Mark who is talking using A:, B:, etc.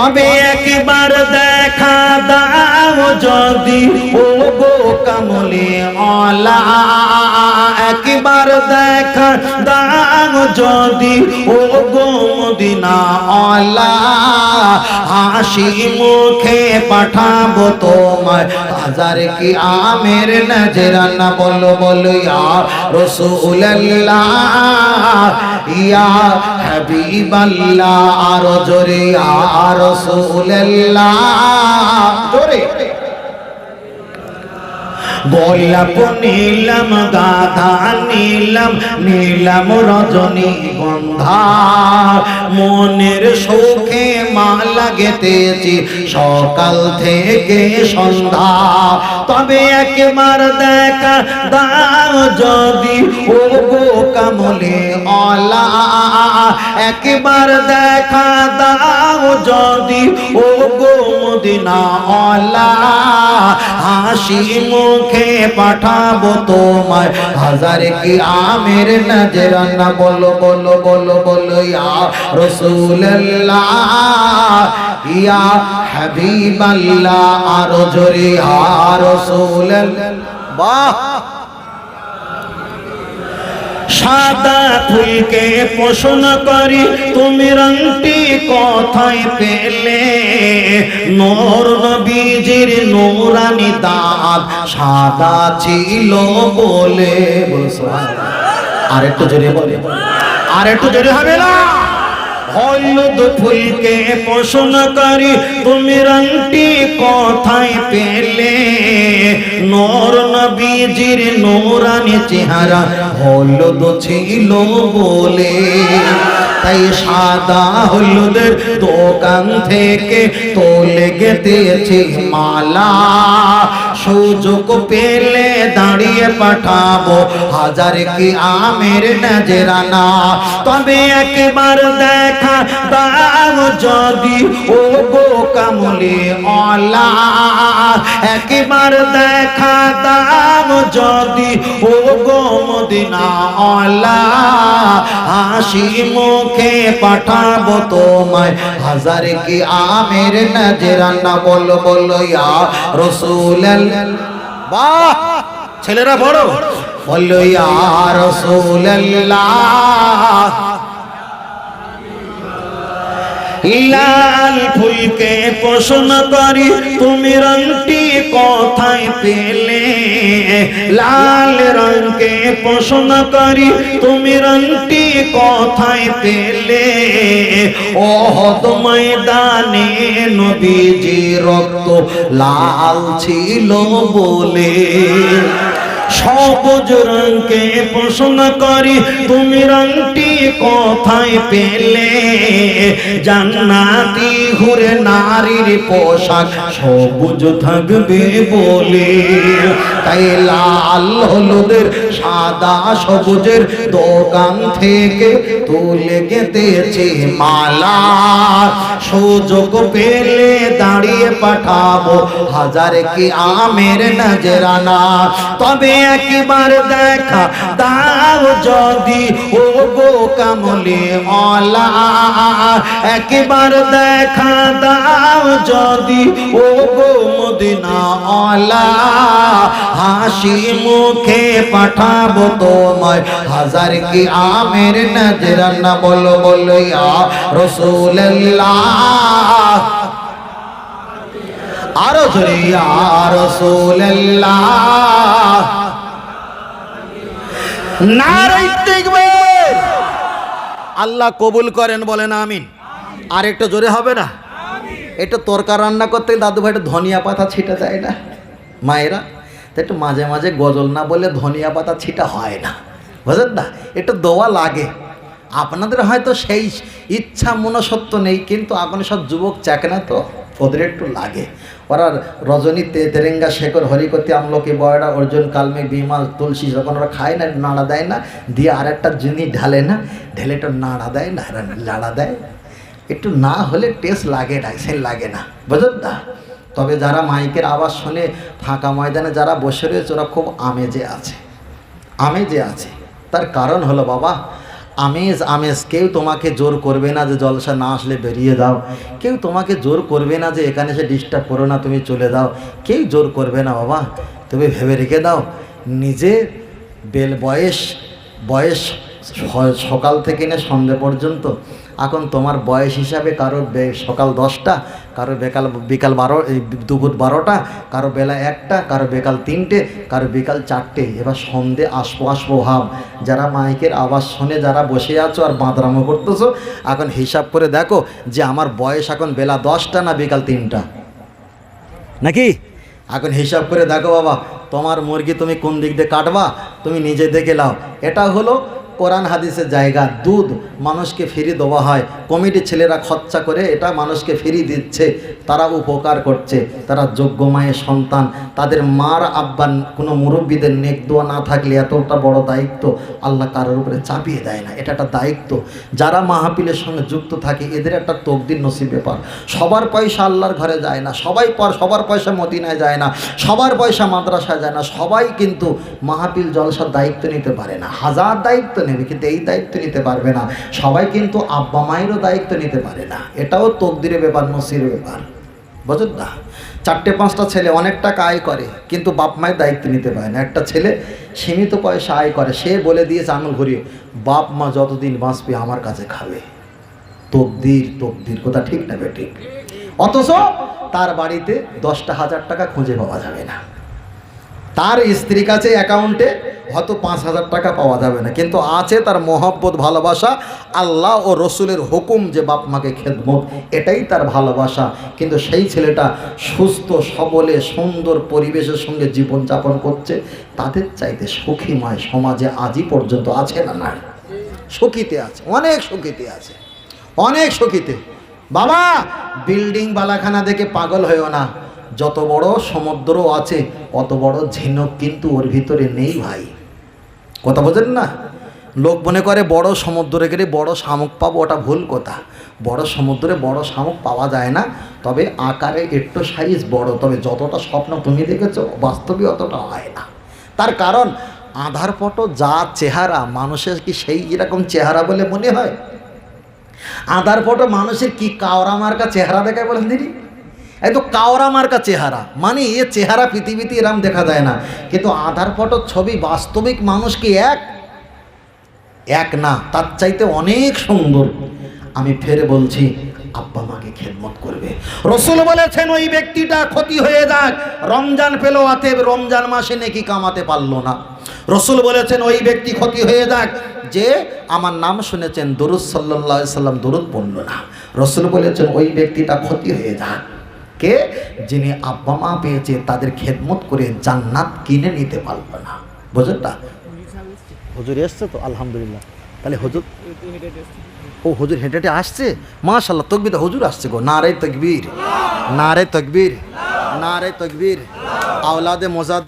A: তবে একবার দেখা দাও যদি। ও গো কামলে অলা একবার দেখা দাও যদি। ও গো মদিনা অলা হাসি মুখে পাঠাবো তোমায়। হাজার কি আমের নজরানা বলো বলো ইয়া রসুল্লাহ ইয়া হাবিবাল্লাহ আর জোরে আর রাসূলুল্লাহ জোরে। গোলাপ নীলম, গাধা নীলম নীলম রজনী গন্ধা মনের সুখে মালা গেতেছি সকাল থেকে সন্ধ্যা। তবে একবার দেখা দাও যদি ও গো কামলে অলা। একবার দেখা দাও যদি ও গো মদিনা অলা। হাসি মুখে পাঠাবো তোমায়। হাজার কি আমের নজরানা বলো বলো বলো বলো, ইয়া রসুল্লাহ ইয়া হাবিবাল্লাহ, আরও জোরে, ইয়া রসুল্লাহ বাহ! সাদা ফুলকে পোষণ করি। তুমি রংটি কথায় পেলে? নোর নবীজির নোরানি দাঁত সাদা ছিল বলে। আর একটু জোরে বলে। আর একটু জোরে হবে না? হলুদ ফুলকে পোষণ করি। তুমি রংটি কথায় পেলে? নর নবীজির নোরানি চেহারা হলুদ ছিল বলে, তাই সাদা হলুদের দোকান থেকে তোলে গেতেছি মালা। সুযোগ পেলে দাঁড়িয়ে পাঠাবো হাজার কি আমের নজরানা। তবে একবার দেখা দাও যদি ও গো কামলে অলা। একবার দেখা দাও যদি ও গো মদিনা অলা হাসি মুখে পাঠাবো তোমায়। হাজার কি আমের নজরানা বলো বলো ইয়া রসুল বাহ! ছেলেরা বড়। বলো ইয়া রসুল্লাহ লাল ফুলকে পোষণ করি, তুমি রংটি কথায় পেলে? লাল রঙকে পোষণ করি, তুমি রংটি কথায় পেলে? অহদ ময়দানে নবীজি রক্ত লাল ছিল বলে। সবুজ রঙকে পোষণ করি, তুমি রংটি কোথায় পেলে? জান্নাতি ঘুরে নারীর পোশাক সবুজ থাকবে বলে। তাই লাল হলুদের, সাদা সবুজের দোকান থেকে তুলে গেতেছে মালা। সুযোগ পেলে দাঁড়িয়ে পাঠাবো হাজার কি আমের নজরানা। তবে একবার দেখা দাও যদি ও গো কামলে অলা। একবার দেখা দাও যদি ও গো মদিনা অলা। হাসি মুখে পাঠাবো তোমায়, হাজার কি আমের নজরানা বলো বলো ইয়া রসুল্লাহ আরও জোরে ইয়া রসুল্লাহ আল্লাহ কবুল করেন বলেন আমিন। আর একটু জোরে হবে না? একটু তরকা রান্না করতে দাদু ভাই একটু ধনিয়া পাতা ছিটা যায় না? মায়েরা তো একটু মাঝে মাঝে গজল না বলে ধনিয়া পাতা ছিটা হয় না। বুঝলেন না? একটু দোয়া লাগে। আপনাদের হয়তো সেই ইচ্ছা মনসত্ব নেই কিন্তু আপনি সব যুবক চাকে না তো? ওদের একটু লাগে। ওরা রজনী তে তেরেঙ্গা শেখর হরিকতি আমলকি বয়ডা অর্জুন কালমে বিমাল তুলসী যখন ওরা খায় না, নাড়া দেয় না, দিয়ে আর একটা জিনিস ঢালে না, ঢেলে একটু নাড়া দেয় না নাড়া দেয়। একটু না হলে টেস্ট লাগে না সে লাগে না। বুঝলেন না? তবে যারা মাইকের আওয়াজ শুনে ফাঁকা ময়দানে যারা বসে রয়েছে, ওরা খুব আমেজে আছে। আমেজে আছে। তার কারণ হলো বাবা আমেজ আমেজ, কেউ তোমাকে জোর করবে না যে জলসা না আসলে বেরিয়ে দাও কেউ তোমাকে জোর করবে না যে এখানে সে ডিস্টার্ব করো না, তুমি চলে দাও কেউ জোর করবে না, বাবা। তুমি ভেবে রেখে দাও। নিজে বেল বয়স বয়স সকাল থেকে না সন্ধ্যে পর্যন্ত। এখন তোমার বয়স হিসাবে কারও সকাল দশটা, কারও বেকাল বিকাল বারো দুপুর বারোটা, কারও বেলা একটা, কারও বেকাল তিনটে, কারও বিকাল চারটে। এবার সন্ধে আসব আসব ভাব। যারা মাইকের আওয়াজ শুনে, যারা বসে আছো আর বাঁদরামো করতেছো, এখন হিসাব করে দেখো যে আমার বয়স এখন বেলা দশটা না বিকাল তিনটা। নাকি? এখন হিসাব করে দেখো বাবা, তোমার মুরগি তুমি কোন দিক দিয়ে কাটবা? তুমি নিজে দেখে লাও এটা হলো কোরআন, হাদিসের জায়গা, দুধ মানুষকে ফিরি দেওয়া হয়। কমিটির ছেলেরা খরচা করে এটা মানুষকে ফিরি দিচ্ছে। তারা উপকার করছে। তারা যোগ্য মায়ের সন্তান। তাদের মার আব্বান কোনো মুরব্বীদের নেক দোয়া না থাকলে এতটা বড় দায়িত্ব আল্লাহ কারোর উপরে চাপিয়ে দেয় না। এটা একটা দায়িত্ব। যারা মাহাপিলের সঙ্গে যুক্ত থাকে, এদের একটা তকদির নসিব ব্যাপার। সবার পয়সা আল্লাহর ঘরে যায় না। সবাই পর সবার পয়সা মদিনায় যায় না। সবার পয়সা মাদ্রাসায় যায় না। সবাই কিন্তু মাহাপিল জলসার দায়িত্ব নিতে পারে না। হাজার দায়িত্ব নেবে কিন্তু এই দায়িত্ব নিতে পারবে না? সবাই কিন্তু আব্বা মায়েরও দায়িত্ব নিতে পারে না। এটাও তকদিরের ব্যাপার, নসিরের ব্যাপার। বুঝুন না? চারটে পাঁচটা ছেলে অনেক টাকা আয় করে, কিন্তু বাপ মায়ের দায়িত্ব নিতে পারে না। একটা ছেলে সীমিত পয়সা আয় করে, সে বলে দিয়েছে, আঙুল ঘুরিয়ে, বাপ মা যতদিন বাঁচবে আমার কাছে খাবে। তকদির তকদির, কথা ঠিক না ঠিক অথচ তার বাড়িতে দশটা হাজার টাকা খুঁজে পাওয়া যাবে না। তার স্ত্রীর কাছে অ্যাকাউন্টে হয়তো পাঁচ হাজার টাকা পাওয়া যাবে না। কিন্তু আছে তার মহব্বত, ভালোবাসা, আল্লাহ ও রসুলের হুকুম যে বাপ মাকে খেদমত, এটাই তার ভালোবাসা। কিন্তু সেই ছেলেটা সুস্থ, সবলে, সুন্দর পরিবেশের সঙ্গে জীবনযাপন করছে, তাদের চাইতে সুখীময় সমাজে আজই পর্যন্ত আছে না না সুখীতে আছে, অনেক সুখীতে আছে, অনেক সুখীতে। বাবা, বিল্ডিং বালাখানা দেখে পাগল হয়েও না। যত বড় সমুদ্র আছে, অত বড় ঝিনুক কিন্তু ওর ভিতরে নেই ভাই। কথা বোঝেন না? লোক মনে করে বড় সমুদ্রে গেলে বড় শামুক পাবো, ওটা ভুল কথা। বড় সমুদ্রে বড় শামুক পাওয়া যায় না, তবে আকারে একটু সাইজ বড়। তবে যতটা স্বপ্ন তুমি দেখেছ বাস্তবে অতটা হয় না। তার কারণ, আধার ফটো যা চেহারা, মানুষের কি সেই এরকম চেহারা বলে মনে হয়? আধার ফটো মানুষের কি কাওরা মার্কা চেহারা দেখায় বলেন দিদি? এই তো কাওরা মার্কা চেহারা। মানে এ চেহারা পৃথিবীতে এরাম দেখা যায় না। কিন্তু আধার ফটোর ছবি বাস্তবিক মানুষ কি এক? এক না, তার চাইতে অনেক সুন্দর। আমি ফেরে বলছি, আব্বা মাকে খেদমত করবে। রসুল বলেছেন, ওই ব্যক্তিটা ক্ষতি হয়ে যাক। রমজান পেল আতে রমজান মাসে নাকি কামাতে পারল না। রসুল বলেছেন, ওই ব্যক্তি ক্ষতি হয়ে যাক যে আমার নাম শুনেছেন, দরুদ সাল্লাহ সাল্লাম দরুদ পড়ল না। রসুল বলেছেন, ওই ব্যক্তিটা ক্ষতি হয়ে যাক। কে? যিনি আব্বা মা পেয়েছে, তাদের খেদমত করে জান্নাত কিনে নিতে পারবে না। বুঝলেন না? হুজুর এসছে তো, আলহামদুলিল্লাহ। তাহলে হুজুর, ও হুজুর হেঁটে হেঁটে আসছে? মাশাল্লাহ তকবির, হুজুর আসছে গো। নারে তকবীর নারে তকবীর নারে তকবীর। আওলাদে মোজাদ